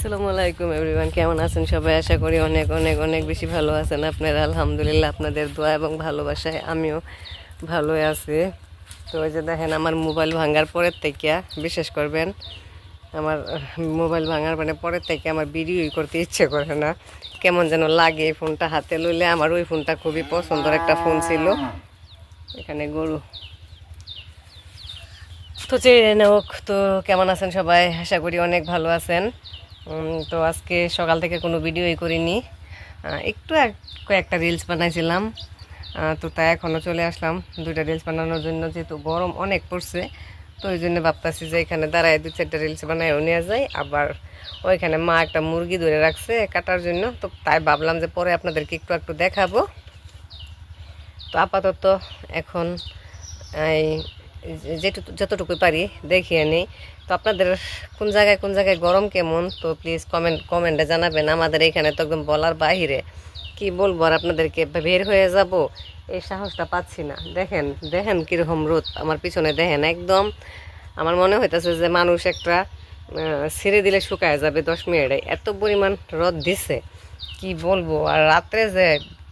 আসসালামু আলাইকুম এভরিওয়ান, কেমন আছেন সবাই? আশা করি অনেক অনেক অনেক বেশি ভালো আছেন আপনারা। আলহামদুলিল্লাহ, আপনাদের দোয়া এবং ভালোবাসায় আমিও ভালোই আছি। তো ওই যে দেখেন, আমার মোবাইল ভাঙার পরের থেকে, বিশেষ করবেন, আমার মোবাইল ভাঙার মানে পরের থেকে আমার ভিডিওই করতে ইচ্ছে করে না। কেমন যেন লাগে এই ফোনটা হাতে লইলে। আমার ওই ফোনটা খুবই পছন্দের একটা ফোন ছিল। এখানে গরু। তো চেয়ে হোক তো কেমন আছেন সবাই? আশা করি অনেক ভালো আছেন। তো আজকে সকাল থেকে কোনো ভিডিওই করিনি। একটু এক কয়েকটা রিলস বানাইছিলাম। তো তাই এখনও চলে আসলাম। দুইটা রিলস বানানোর জন্য যেহেতু গরম অনেক পড়ছে, তো ওই জন্য ভাবতেছি যে এখানে দাঁড়ায় দু চারটা রিলস বানায়ও নেওয়া যায়। আবার ওইখানে মা একটা মুরগি ধরে রাখছে কাটার জন্য। তো তাই ভাবলাম যে পরে আপনাদেরকে একটু একটু দেখাবো। তো আপাতত এখন এই যেটুকু যতটুকু পারি দেখিয়ে নিই তো আপনাদের কোন জায়গায় কোন জায়গায় গরম কেমন? তো প্লিজ কমেন্ট কমেন্টে জানাবেন। আমাদের এখানে তো একদম বলার বাহিরে। কি বলব আর আপনাদেরকে? বের হয়ে যাব। এই সাহসটা পাচ্ছি না। দেখেন দেখেন কীরকম রোদ। আমার পিছনে দেখেন একদম। আমার মনে হইতেছে যে মানুষ একটা ছেড়ে দিলে শুকায় যাবে দশ মিনিটে। এত পরিমাণ রোদ দিছে। কি বলব? আর রাত্রে যে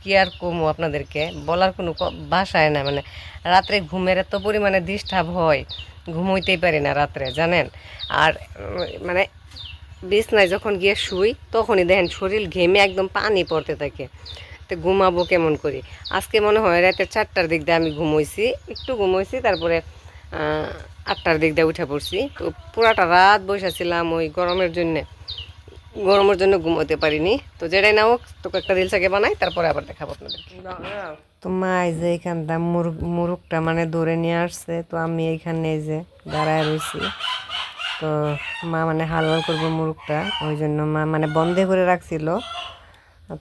কি আর কমো আপনাদেরকে? বলার কোনো ভাষায় না মানে রাত্রে ঘুমের এত পরিমাণে ডিস্টার্ব হয়, ঘুমোইতেই পারি না রাত্রে, জানেন? আর মানে বিছনায় যখন গিয়ে শুই, তখনই দেখেন শরীর ঘেমে একদম পানি পড়তে থাকে। তো ঘুমাবো কেমন করি? আজকে মনে হয় রাতে চারটার দিক দিয়ে আমি ঘুমোইছি, একটু ঘুমোইছি, তারপরে আটটার দিক দিয়ে উঠে পড়ছি। তো পুরাটা রাত বসেছিলাম ওই গরমের জন্যে। গরমের জন্য ঘুমোতে পারিনি। তো যেটাই না হোক তোকে একটা রিলস আগে বানাই তারপরে আবার দেখাবো আপনাদেরকে। তো মা এই যে এইখানটা মুরগ মুরগটা মানে ধরে নিয়ে আসছে তো আমি এইখানে এই যে দাঁড়ায় রয়েছি তো মা মানে হালওয়াল করব মুরগটা ওই জন্য মা মানে বন্ধে করে রাখছিল।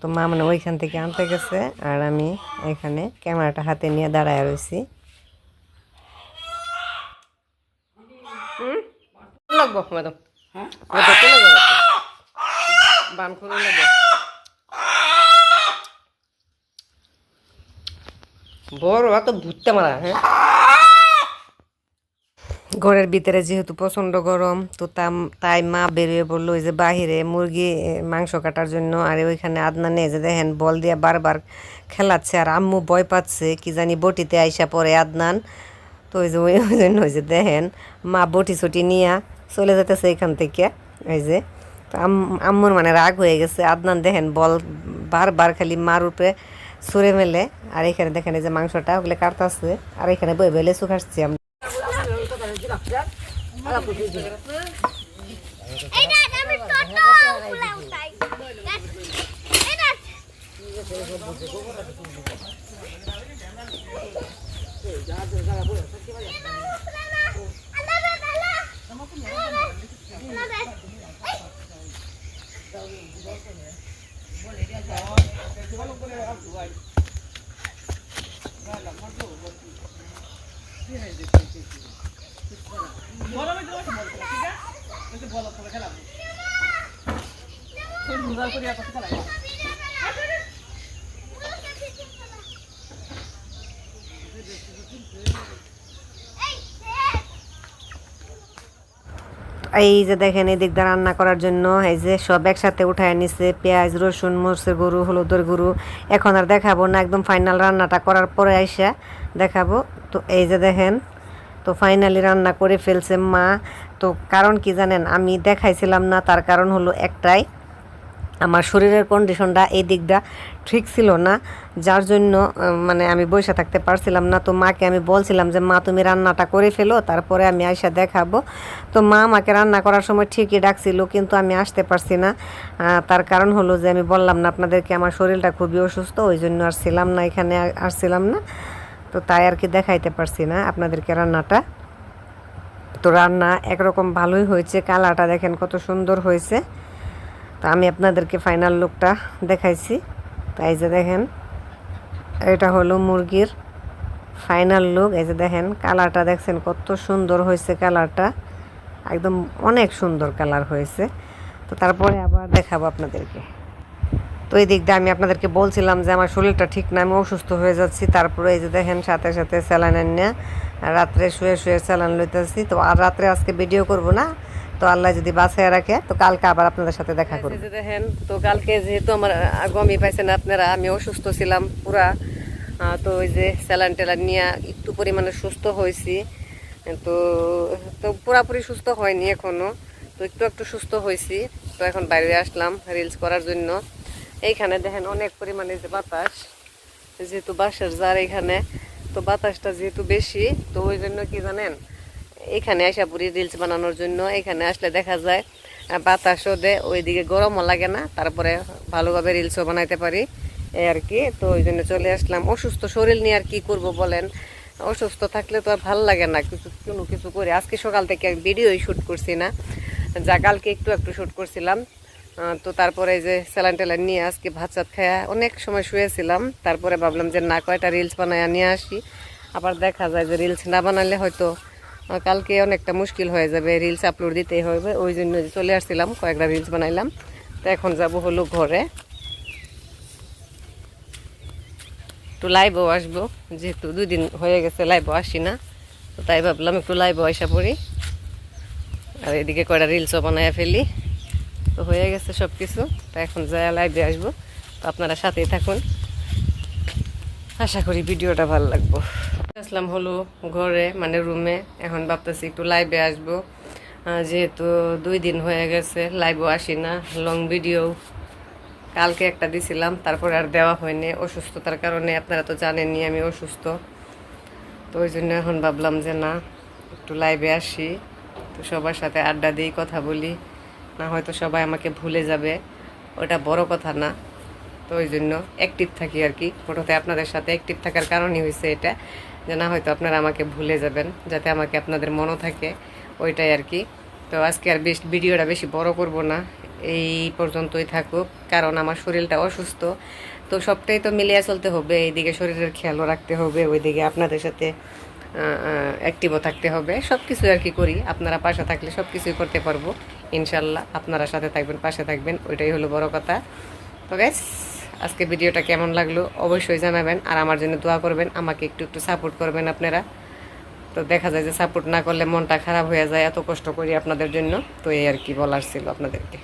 তো মা মানে ওইখান থেকে আনতে গেছে আর আমি এখানে ক্যামেরাটা হাতে নিয়ে দাঁড়ায় রয়েছি হুম? লাগবো ম্যাডাম। হ্যাঁ? লাগবো বড় মারা হ্যাঁ? ঘরের ভিতরে যেহেতু প্রচণ্ড গরম, তো তাই মা বেরিয়ে বলল ওই যে বাহিরে মুরগি মাংস কাটার জন্য। আর ওইখানে আদনা আদনানে যে দেখেন, বল দিয়ে বারবার খেলাচ্ছে, আর আম্মু ভয় পাচ্ছে, কি জানি বটিতে আইসা পরে আদনান। তো ওই যে ওই জন্য ওই যে দেখেন, মা বটি ছটি নিয়ে চলে যেতেছে এখান থেকে ওই যে। আম্মুর মানে রাগ হয়ে গেছে। আদনান দেখেন বল বারবার খালি মার উপরে ছুঁড়ে মেলে। আর এখানে দেখেন এই যে মাংসটা, ওগুলো কাটতেছে আর এখানে বই বই লেচু খাচ্ছি আমরা। এটা আমি টোটো ফুলা উঠাই এটা এই যে দেখেন এই দিয়ে রান্না করার জন্য এই যে সব একসাথে উঠায় নিছে, পেঁয়াজ, রসুন, মরচের গরু হলুদের গরু এখন আর দেখাবো না, একদম ফাইনাল রান্নাটা করার পরে আইসা দেখাবো। তো এই যে দেখেন, তো ফাইনালি রান্না করে ফেলছে মা। তো কারণ কি জানেন, আমি দেখাইছিলাম না, তার কারণ হলো একটাই। আমার শরীরের কন্ডিশনটা এই দিকটা ঠিক ছিল না। যার জন্য মানে আমি বসে থাকতে পারছিলাম না। তো মাকে আমি বলছিলাম যে, মা, তুমি রান্নাটা করে ফেলো, তারপরে আমি আইসা দেখাবো। তো মা আমাকে রান্না করার সময় ঠিকই ডাকছিল, কিন্তু আমি আসতে পারছি না। তার কারণ হলো যে, আমি বললাম না আপনাদেরকে, আমার শরীরটা খুবই অসুস্থ, ওই জন্য আর ছিলাম না, এখানে আসছিলাম না। তো তাই আর কি দেখাইতে পারছি না আপনাদেরকে রান্নাটা। তো রান্না একরকম ভালোই হয়েছে, কালারটা দেখেন কত সুন্দর হয়েছে। তো আমি আপনাদেরকে ফাইনাল লুকটা দেখাইছি। তাই যে দেখেন, এটা হলো মুরগির ফাইনাল লুক এই যে দেখেন কালারটা দেখছেন কত সুন্দর হয়েছে কালারটা একদম অনেক সুন্দর কালার হয়েছে। তো তারপরে আবার দেখাবো আপনাদেরকে। তো এই দিক দিয়ে আমি আপনাদেরকে বলছিলাম যে আমার শরীরটা ঠিক না, আমি অসুস্থ হয়ে যাচ্ছি। তারপরে এই যে দেখেন, সাথে সাথে স্যালাইন এনে রাত্রে শুয়ে শুয়ে স্যালাইন লইতেছি। তো আর রাত্রে আজকে ভিডিও করব না তো আল্লাহ যদি বাঁচায় রাখে তো কালকে আবার আপনাদের সাথে দেখা করব। দেখেন তো কালকে যেহেতু আমার গমই পাইছেন আপনারা আমি অসুস্থ ছিলাম পুরা। তো ওই যে স্যালান টেলান নিয়ে একটু পরিমাণে সুস্থ হয়েছি। তো তো পুরাপুরি সুস্থ হয়নি এখনও। তো একটু একটু সুস্থ হয়েছি। তো এখন বাইরে আসলাম রিলস করার জন্য। এইখানে দেখেন অনেক পরিমাণে যে বাতাস। যেহেতু বাসের যার এখানে তো বাতাসটা যেহেতু বেশি তো ওই জন্য কি জানেন এখানে আসা পুরি রিলস বানানোর জন্য এখানে আসলে দেখা যায় বাতাসও দেয়, ওইদিকে গরমও লাগে না, তারপরে ভালোভাবে রিলসও বানাইতে পারি আর কি। তো ওই জন্য চলে আসলাম। অসুস্থ শরীর নিয়ে আর কি করব বলেন? অসুস্থ থাকলে তো আর ভালো লাগে না, কিছু, কোনো কিছু করে। আজকে সকাল থেকে আমি ভিডিওই শ্যুট করছি না। যা কালকে একটু একটু শ্যুট করছিলাম। তো তারপরে যে স্যালাইন টেলান নিয়ে আজকে ভাত চাত খায়া অনেক সময় শুয়েছিলাম। তারপরে ভাবলাম যে না, কয়টা রিলস বানায় নিয়ে আসি। আবার দেখা যায় যে রিলস না বানালে হয়তো কালকে অনেকটা মুশকিল হয়ে যাবে রিলস আপলোড দিতেই হবে, ওই জন্য চলে আসছিলাম, কয়েকটা রিলস বানাইলাম। তো এখন যাব হলো ঘরে। একটু লাইভও আসব, যেহেতু দুই দিন হয়ে গেছে লাইভও আসি না, তো তাই ভাবলাম একটু লাইভও আসা পড়ি। আর এদিকে কয়টা রিলসও বানায় ফেলি। তো হয়ে গেছে সব কিছু তো এখন যাই লাইভে আসব। তো আপনারা সাথেই থাকুন। আশা করি ভিডিওটা ভালো লাগবো। আসলাম হলো ঘরে মানে রুমে এখন ভাবতেছি একটু লাইভে আসব। যেহেতু দুই দিন হয়ে গেছে লাইভও আসি না লং ভিডিও কালকে একটা দিছিলাম, তারপরে আর দেওয়া হয়নি। অসুস্থতার কারণে আপনারা তো জানেনই আমি অসুস্থ। তো ওই জন্য এখন ভাবলাম যে না, একটু লাইভে আসি। তো সবার সাথে আড্ডা দিই কথা বলি। না হয়তো সবাই আমাকে ভুলে যাবে। ওটা বড় কথা না। তো ওই জন্য অ্যাক্টিভ থাকি আর কি। ফটোতে আপনাদের সাথে অ্যাক্টিভ থাকার কারণই হয়েছে এটা। যে না, হয়তো আপনারা আমাকে ভুলে যাবেন, যাতে আমাকে আপনাদের মনও থাকে, ওইটাই আর কি। তো আজকে আর বেশ, ভিডিওটা বেশি বড় করব না, এই পর্যন্তই থাকুক, কারণ আমার শরীরটা অসুস্থ। তো সবটাই তো মিলিয়ে চলতে হবে, এইদিকে শরীরের খেয়ালও রাখতে হবে, ওইদিকে আপনাদের সাথে অ্যাক্টিভও থাকতে হবে। সব কিছু আর কি করি, আপনারা পাশে থাকলে সব কিছুই করতে পারব, ইনশাল্লাহ। আপনারা সাথে থাকবেন, পাশে থাকবেন, ওইটাই হলো বড় কথা। তো গ্যাস আজকে ভিডিওটা কেমন লাগল অবশ্যই জানাবেন আর আমার জন্য দোয়া করবেন, আমাকে একটু একটু সাপোর্ট করবেন আপনারা। তো দেখা যায় যে সাপোর্ট না করলে মনটা খারাপ হয়ে যায়, এত কষ্ট করি আপনাদের জন্য। তো এই আর কি বলার ছিল আপনাদেরকে।